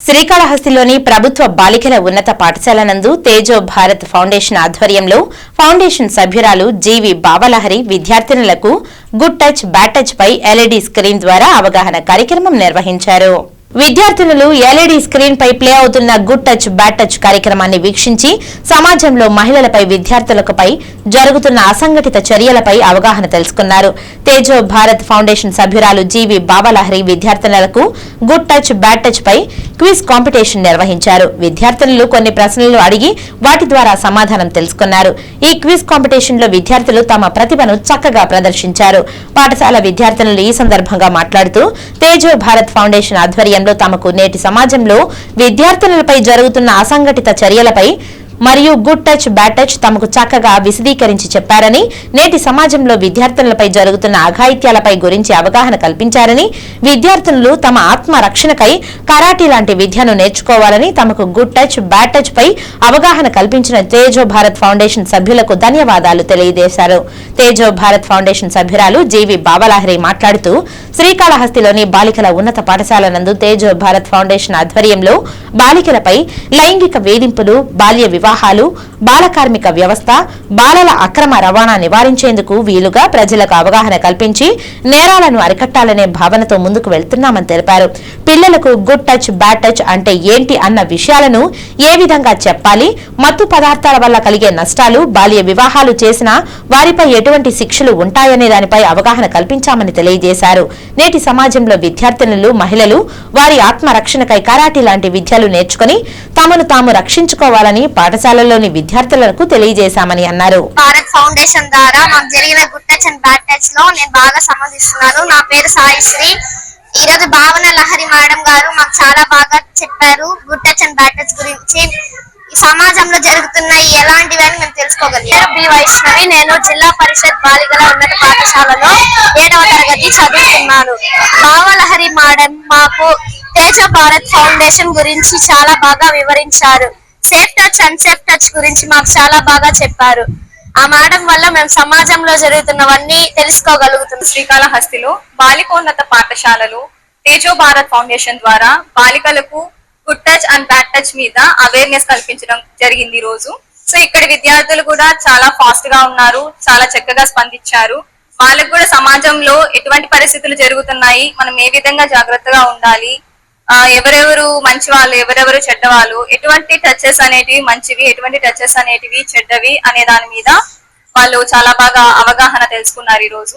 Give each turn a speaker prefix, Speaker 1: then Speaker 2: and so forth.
Speaker 1: శ్రీకాళహస్తిలోని ప్రభుత్వ బాలికల ఉన్నత పాఠశాల నందు తేజో భారత్ ఫౌండేషన్ ఆధ్వర్యంలో ఫౌండేషన్ సభ్యురాలు జీవి బావలహరి విద్యార్థినులకు గుడ్ టచ్ బ్యాడ్ టచ్ పై ఎల్ఈడి స్క్రీన్ ద్వారా అవగాహన కార్యక్రమం నిర్వహించారు. విద్యార్థినులు ఎల్ఈడి స్క్రీన్ పై ప్లే అవుతున్న గుడ్ టచ్ బ్యాడ్ టచ్ కార్యక్రమాన్ని వీక్షించి సమాజంలో మహిళలపై విద్యార్థులపై జరుగుతున్న అసంఘటిత చర్యలపై అవగాహన తెలుసుకున్నారు. తేజో భారత్ ఫౌండేషన్ సభ్యురాలు జీవి బాబాలహరి విద్యార్థినులకు గుడ్ టచ్ బ్యాడ్ టచ్ పై క్విజ్ కాంపిటీషన్ నిర్వహించారు. విద్యార్థినులు కొన్ని ప్రశ్నలు అడిగి వాటి ద్వారా సమాధానం తెలుసుకున్నారు. ఈ క్విజ్ కాంపిటీషన్లో విద్యార్థులు తమ ప్రతిభను చక్కగా ప్రదర్శించారు. పాఠశాల విద్యార్థినులు ఈ సందర్భంగా మాట్లాడుతూ తేజో భారత్ ఫౌండేషన్ ఆధ్వర్యంలో తమకు నేటి సమాజంలో విద్యార్థినులపై జరుగుతున్న అసంఘటిత చర్యలపై మరియు గుడ్ టచ్ బ్యాడ్ టచ్ తమకు చక్కగా విశదీకరించి చెప్పారని నేటి సమాజంలో విద్యార్థులపై జరుగుతున్న అఘాయిత్యాలపై గురించి అవగాహన కల్పించారని విద్యార్థులు తమ ఆత్మ రక్షణకై కరాటీ లాంటి విద్యను నేర్చుకోవాలని తమకు గుడ్ టచ్ బ్యాడ్ టచ్ పై అవగాహన కల్పించిన తేజో భారత్ ఫౌండేషన్ సభ్యులకు ధన్యవాదాలు తెలియజేశారు. తేజో భారత్ ఫౌండేషన్ సభ్యురాలు జీవి బాబలాహరి మాట్లాడుతూ శ్రీకాళహస్తిలోని బాలికల ఉన్నత పాఠశాల నందు తేజో భారత్ ఫౌండేషన్ ఆధ్వర్యంలో బాలికలపై లైంగిక వేధింపులు బాల్య వివాహాలు బాల కార్మిక వ్యవస్థ బాలల అక్రమ రవాణా నివారించేందుకు వీలుగా ప్రజలకు అవగాహన కల్పించి నేరాలను అరికట్టాలనే భావనతో ముందుకు వెళ్తున్నామని తెలిపారు. పిల్లలకు గుడ్ టచ్ బ్యాడ్ టచ్ అంటే ఏంటి అన్న విషయాలను ఏ విధంగా చెప్పాలి మత్తు పదార్థాల వల్ల కలిగే నష్టాలు బాల్య వివాహాలు చేసినా వారిపై ఎటువంటి శిక్షలు ఉంటాయనే దానిపై అవగాహన కల్పించామని తెలియజేశారు. నేటి సమాజంలో విద్యార్థినులు మహిళలు వారి ఆత్మరక్షణకై కరాటీ లాంటి విద్యలు నేర్చుకుని తమను తాము రక్షించుకోవాలని పాఠశాలల్లోని విద్యార్థులకు తెలియజేశామని అన్నారు.
Speaker 2: భారత్ ఫౌండేషన్ ద్వారా మాకు జరిగిన గుడ్ టచ్ అండ్ బ్యాడ్ టచ్లో నేను బాగా సంబంధిస్తున్నాను. నా పేరు సాయిశ్రీ. ఈ రోజు భావన లహరి మేడం గారు మాకు చాలా బాగా చెప్పారు good touch and bad touch గురించి. ఈ సమాజంలో జరుగుతున్న ఎలాంటివని మేము తెలుసుకోగలిగాం. బి వైష్ణవి. నేను జిల్లా పరిషత్ బాలికల ఉన్నత పాఠశాలలో ఏడవ తరగతి చదువుతున్నాను. భావలహరి మేడం మాకు తేజ భారత్ ఫౌండేషన్ గురించి చాలా బాగా వివరించారు. Safe touch and safe touch గురించి మాకు చాలా బాగా చెప్పారు. ఆ మేడం వల్ల మేము సమాజంలో జరుగుతున్నవన్నీ తెలుసుకోగలుగుతున్నాం.
Speaker 3: శ్రీకాళహస్తిలో బాలికోన్నత పాఠశాలలు తేజో భారత్ ఫౌండేషన్ ద్వారా బాలికలకు good touch and bad touch మీద అవేర్నెస్ కల్పించడం జరిగింది ఈ రోజు. సో ఇక్కడ విద్యార్థులు కూడా చాలా ఫాస్ట్గా ఉన్నారు చాలా చక్కగా స్పందించారు. వాళ్ళకు కూడా సమాజంలో ఎటువంటి పరిస్థితులు జరుగుతున్నాయి మనం ఏ విధంగా జాగ్రత్తగా ఉండాలి ఎవరెవరు మంచి వాళ్ళు ఎవరెవరు చెడ్డ వాళ్ళు ఎటువంటి టచెస్ అనేటివి మంచివి ఎటువంటి టచెస్ అనేటివి చెడ్డవి అనే దాని మీద వాళ్ళు చాలా బాగా అవగాహన తెలుసుకున్నారు ఈ రోజు